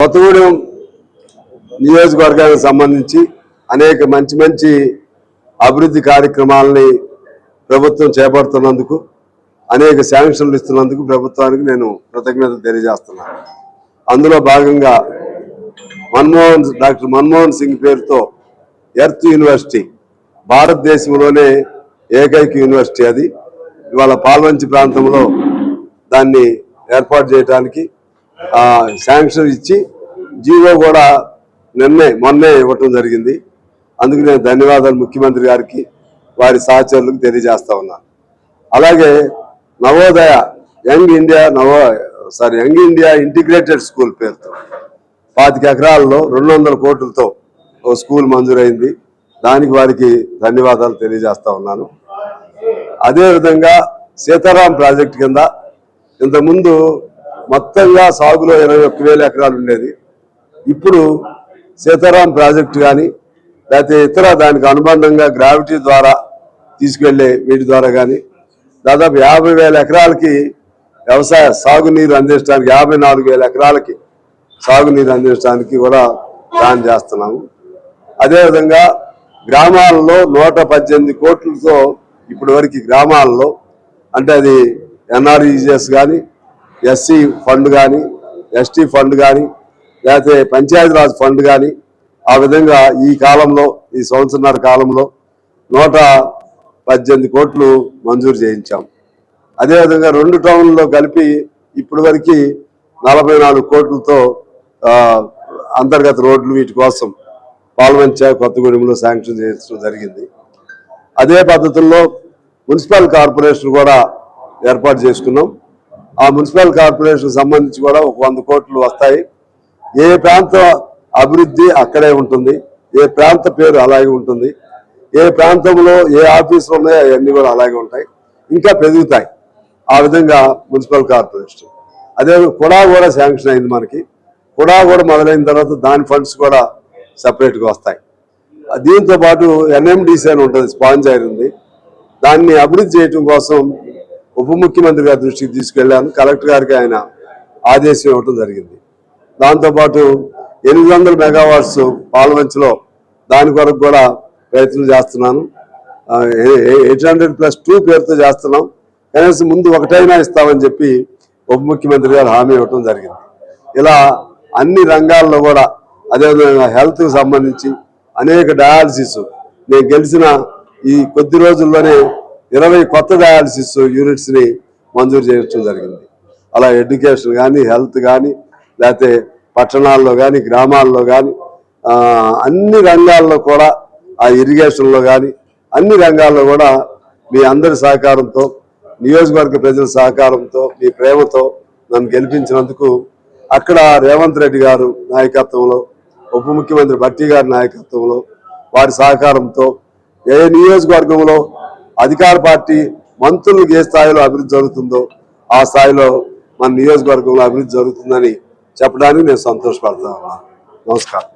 కొత్తగూడెం నియోజకవర్గానికి సంబంధించి అనేక మంచి మంచి అభివృద్ధి కార్యక్రమాలని ప్రభుత్వం చేపడుతున్నందుకు అనేక శాంక్షన్లు ఇస్తున్నందుకు ప్రభుత్వానికి నేను కృతజ్ఞతలు తెలియజేస్తున్నాను. అందులో భాగంగా మన్మోహన్ డాక్టర్ మన్మోహన్ సింగ్ పేరుతో ఎర్త్ యూనివర్సిటీ భారతదేశంలోనే ఏకైక యూనివర్సిటీ అది. ఇవాళ పాల్వంచి ప్రాంతంలో దాన్ని ఏర్పాటు చేయడానికి శాంక్షన్ ఇచ్చి జీవో కూడా నిన్నే మొన్నే ఇవ్వటం జరిగింది. అందుకు నేను ధన్యవాదాలు ముఖ్యమంత్రి గారికి వారి సహచరులకు తెలియజేస్తా ఉన్నాను అలాగే నవోదయ యంగ్ ఇండియా నవో sorry young India integrated school పేరుతో పాతిక ఎకరాల్లో రెండు వందల కోట్లతో ఓ స్కూల్ మంజూరైంది. దానికి వారికి ధన్యవాదాలు తెలియజేస్తా ఉన్నాను. అదేవిధంగా సీతారాం ప్రాజెక్ట్ కింద ఇంతకుముందు మొత్తంగా సాగులో ఇరవై ఒక్క వేల ఎకరాలు ఉండేది. ఇప్పుడు సీతారాం ప్రాజెక్టు కానీ లేకపోతే ఇతర దానికి అనుబంధంగా గ్రావిటీ ద్వారా తీసుకెళ్ళే వీటి ద్వారా కానీ దాదాపు యాభై వేల ఎకరాలకి వ్యవసాయ సాగునీరు అందించడానికి యాభై నాలుగు వేల ఎకరాలకి సాగునీరు అందించడానికి కూడా ప్లాన్ చేస్తున్నాము. అదేవిధంగా గ్రామాలలో నూట పద్దెనిమిది కోట్లతో ఇప్పటి వరకు గ్రామాలలో అంటే అది ఎన్ఆర్ఈజిఎస్ కానీ ఎస్సీ ఫండ్ కానీ ఎస్టీ ఫండ్ కానీ లేకపోతే పంచాయతీరాజ్ ఫండ్ కానీ ఆ విధంగా ఈ కాలంలో ఈ సంవత్సరన్నర కాలంలో నూట పద్దెనిమిది కోట్లు మంజూరు చేయించాం. అదేవిధంగా రెండు టౌన్లో కలిపి ఇప్పటి వరకు నలభై నాలుగు కోట్లతో అంతర్గత రోడ్లు వీటి కోసం పాల్వంచ కొత్తగూడెంలో శాంక్షన్ చేయించడం జరిగింది. అదే పద్ధతుల్లో మున్సిపల్ కార్పొరేషన్ కూడా ఏర్పాటు చేసుకున్నాం. ఆ మున్సిపల్ కార్పొరేషన్ సంబంధించి కూడా ఒక వంద కోట్లు వస్తాయి. ఏ ప్రాంత అభివృద్ధి అక్కడే ఉంటుంది. ఏ ప్రాంత పేరు అలాగే ఉంటుంది. ఏ ప్రాంతంలో ఏ ఆఫీసులు ఉన్నాయో అవన్నీ కూడా అలాగే ఉంటాయి. ఇంకా పెరుగుతాయి. ఆ విధంగా మున్సిపల్ కార్పొరేషన్. అదే కుడా కూడా శాంక్షన్ అయింది మనకి. కుడా కూడా మొదలైన తర్వాత దాని ఫండ్స్ కూడా సపరేట్గా వస్తాయి. దీంతో పాటు ఎన్ఎండిసి అని ఉంటుంది. స్పాంజైర్ ఉంది. దాన్ని అభివృద్ధి చేయడం కోసం ఉప ముఖ్యమంత్రి గారి దృష్టికి తీసుకెళ్ళాను కలెక్టర్ గారికి ఆయన ఆదేశం ఇవ్వటం జరిగింది. దాంతోపాటు ఎనిమిది వందల మెగావాట్స్ పాలవంచలో దాని కొరకు కూడా ప్రయత్నం చేస్తున్నాను. ఎయిట్ హండ్రెడ్ ప్లస్ టూ పేరుతో చేస్తున్నాం. కనీసం ముందు ఒకటైనా ఇస్తామని చెప్పి ఉప ముఖ్యమంత్రి గారు హామీ ఇవ్వటం జరిగింది. ఇలా అన్ని రంగాల్లో కూడా అదేవిధంగా హెల్త్కి సంబంధించి అనేక డయాలసిస్ నేను గెలిచిన ఈ కొద్ది రోజుల్లోనే ఇరవై కొత్త డయాలసిస్ యూనిట్స్ని మంజూరు చేయడం జరిగింది. అలా ఎడ్యుకేషన్ కానీ హెల్త్ కానీ లేకపోతే పట్టణాల్లో కానీ గ్రామాల్లో కానీ అన్ని రంగాల్లో కూడా ఆ ఇరిగేషన్లో కానీ అన్ని రంగాల్లో కూడా మీ అందరి సహకారంతో నియోజకవర్గ ప్రజల సహకారంతో మీ ప్రేమతో నన్ను గెలిపించినందుకు అక్కడ రేవంత్ రెడ్డి గారు నాయకత్వంలో ఉప ముఖ్యమంత్రి భట్టి గారి నాయకత్వంలో వారి సహకారంతో ఏ నియోజకవర్గంలో అధికార పార్టీ మంత్రులకు ఏ స్థాయిలో అభివృద్ధి జరుగుతుందో ఆ స్థాయిలో మన నియోజకవర్గంలో అభివృద్ధి జరుగుతుందని చెప్పడానికి నేను సంతోషపడతాను నమస్కారం.